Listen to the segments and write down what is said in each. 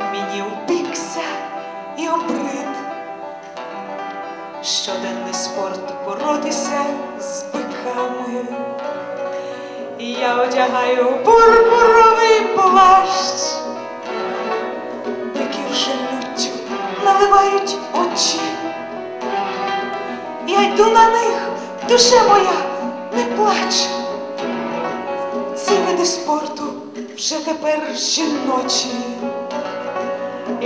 як мені упікся і обрид. Щоденний спорт боротися з биками. Я одягаю пурпуровий плащ, биків жалюттю наливають очі. Я йду на них, душа моя, не плач. Ці види спорту вже тепер жіночі.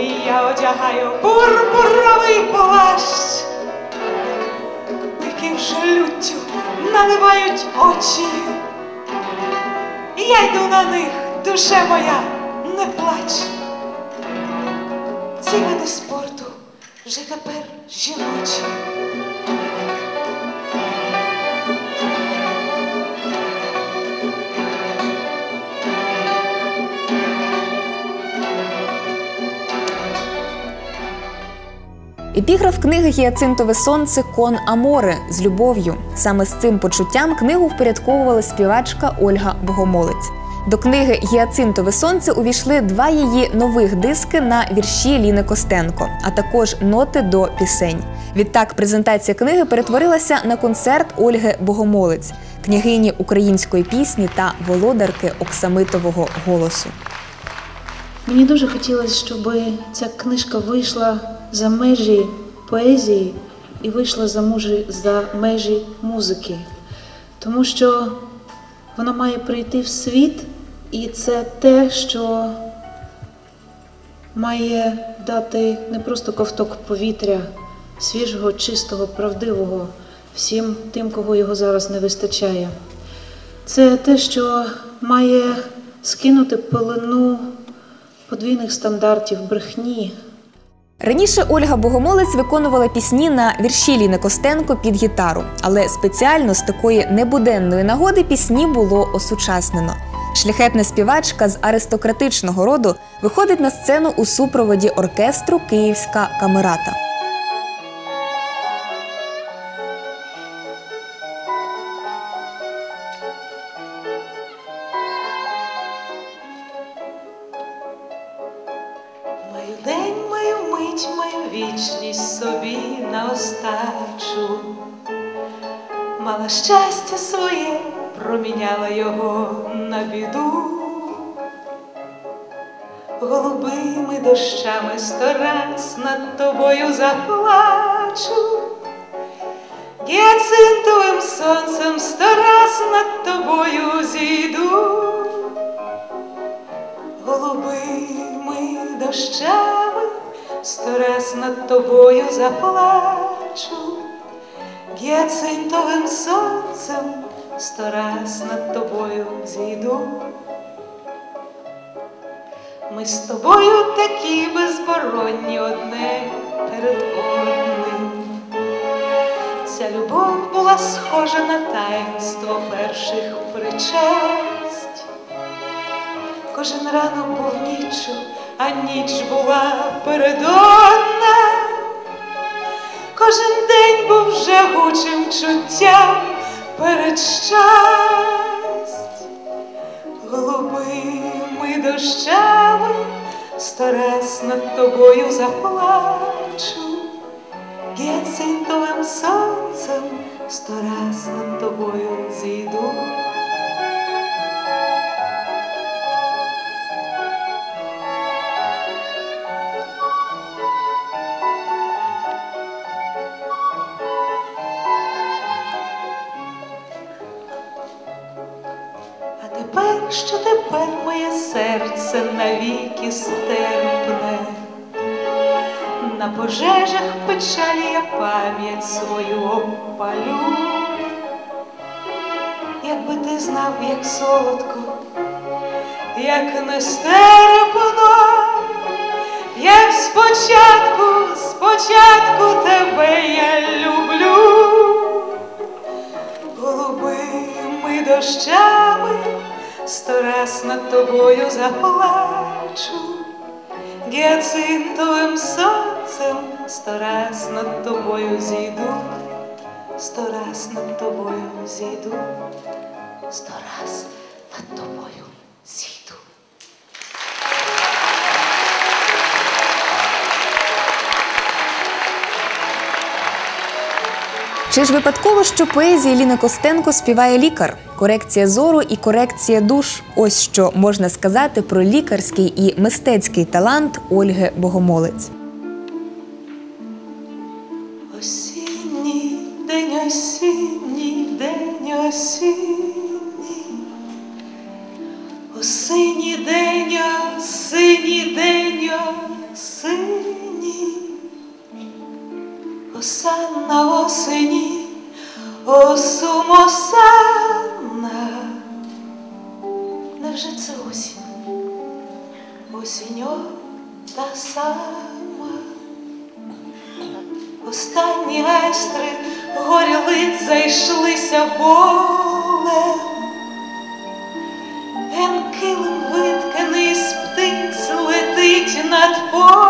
І я одягаю пурпуровий плащ, биків жалюттю наливають очі. Я йду на них, душе моя, не плач. Ці види спорту вже тепер жіночі. Епіграф книги Гіацинтове сонце кон Аморе з любов'ю. Саме з цим почуттям книгу впорядковувала співачка Ольга Богомолець. До книги Гіацинтове сонце увійшли два її нових диски на вірші Ліни Костенко, а також ноти до пісень. Відтак презентація книги перетворилася на концерт Ольги Богомолець, княгині української пісні та володарки оксамитового голосу. Мені дуже хотілося, щоб ця книжка вийшла за межі поезії і вийшла за, мужі, за межі музики, тому що вона має прийти в світ, і це те, що має дати не просто ковток повітря, свіжого, чистого, правдивого всім тим, кого його зараз не вистачає. Це те, що має скинути пелену подвійних стандартів брехні. Раніше Ольга Богомолець виконувала пісні на вірші Ліни Костенко під гітару, але спеціально з такої небуденної нагоди пісні було осучаснено. Шляхетна співачка з аристократичного роду виходить на сцену у супроводі оркестру Київська камерата. Вічність собі на остачу. Мала щастя своє, проміняла його на біду. Голубими дощами сто раз над тобою заплачу. Гіацинтовим сонцем сто раз над тобою зійду голубими дощами сто над тобою заплачу, гіацинтовим сонцем сто над тобою зійду. Ми з тобою такі безборонні одне перед одним. Ця любов була схожа на таїнство перших причасть. Кожен ранок був ніччю, а ніч була передодна. Кожен день був жагучим чуттям перед щасть. Голубими дощами сто раз над тобою заплачу. Гіацинтовим сонцем тепер, що тепер моє серце навіки стерпне, на пожежах печалі я пам'ять свою опалю. Якби ти знав, як солодко, як нестерпно, як спочатку, спочатку тебе я люблю голубими дощами сто раз над тобою заплачу, гіацинтовим сонцем сто раз над тобою зійду, сто раз над тобою зійду, сто раз над тобою зійду. Чи ж випадково, що поезії Ліни Костенко співає лікар? Корекція зору і корекція душ. Ось що можна сказати про лікарський і мистецький талант Ольги Богомолець. Осінній день осінній день осінній, осінній день, осінній день осінній, осанна осені, осум осанна. Невже це осінь? Осінь та сама. Останні айстри горі лит зайшлися болем. Ген килим витканий з птиць летить над полем.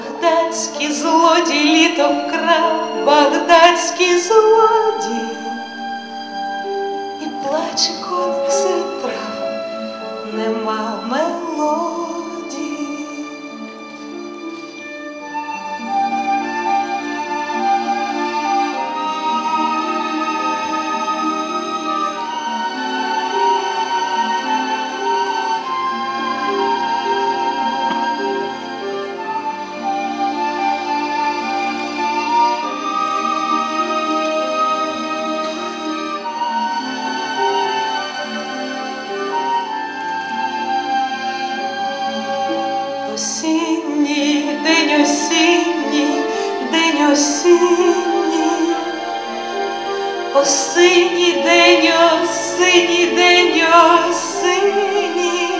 Багдадський злодій літо вкрав, багдадський злодій. І плаче коник серед трав, нема мелодії. Осінній, осінній день, осінній день осінній,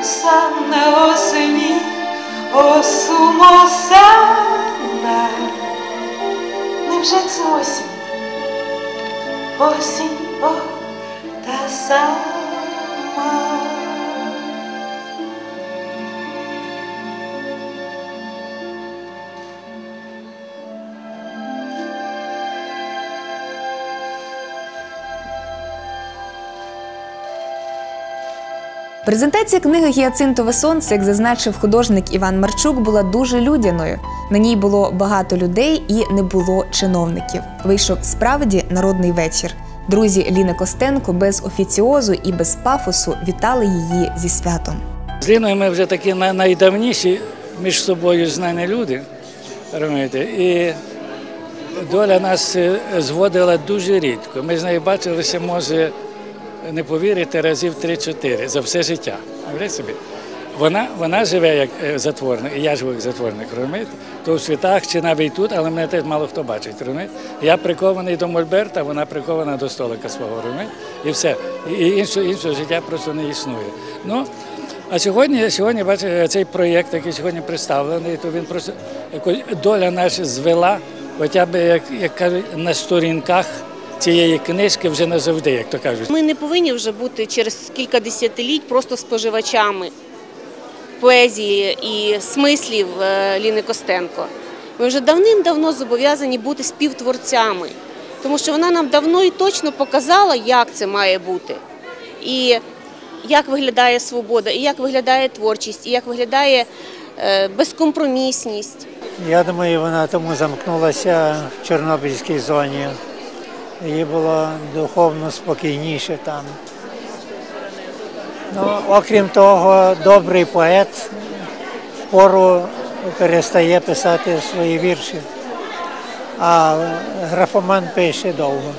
осанна осені, осум осанна. Невже це осінь? Осінь, о, та сама. Презентація книги Гіацинтове сонце, як зазначив художник Іван Марчук, була дуже людяною. На ній було багато людей і не було чиновників. Вийшов справді народний вечір. Друзі Ліни Костенко без офіціозу і без пафосу вітали її зі святом. З Ліною ми вже такі най- найдавніші між собою знані люди. розумієте, І доля нас е, зводила дуже рідко. Ми з нею бачилися, може, не повірите, разів 3-4 за все життя. Собі? Вона, вона живе як е, затворник, і я живу як затворник, розумієте? То в світах чи навіть тут, але мене теж мало хто бачить, розумієте? Я прикований до Мольберта, вона прикована до столика свого, розумієте? І все. І іншого, іншого життя просто не існує. Ну, а сьогодні, сьогодні бачите, цей проєкт, який сьогодні представлений, то він просто якось доля наша звела, хоча б, як, як кажуть, на сторінках цієї книжки вже назавжди, як то кажуть. Ми не повинні вже бути через кілька десятиліть просто споживачами поезії і смислів е, Ліни Костенко. Ми вже давним-давно зобов'язані бути співтворцями, тому що вона нам давно і точно показала, як це має бути. І як виглядає свобода, і як виглядає творчість, і як виглядає е, безкомпромісність. Я думаю, вона тому замкнулася в Чорнобильській зоні. Їй було духовно спокійніше там. Ну, окрім того, добрий поет впору перестає писати свої вірші, а графоман пише довго.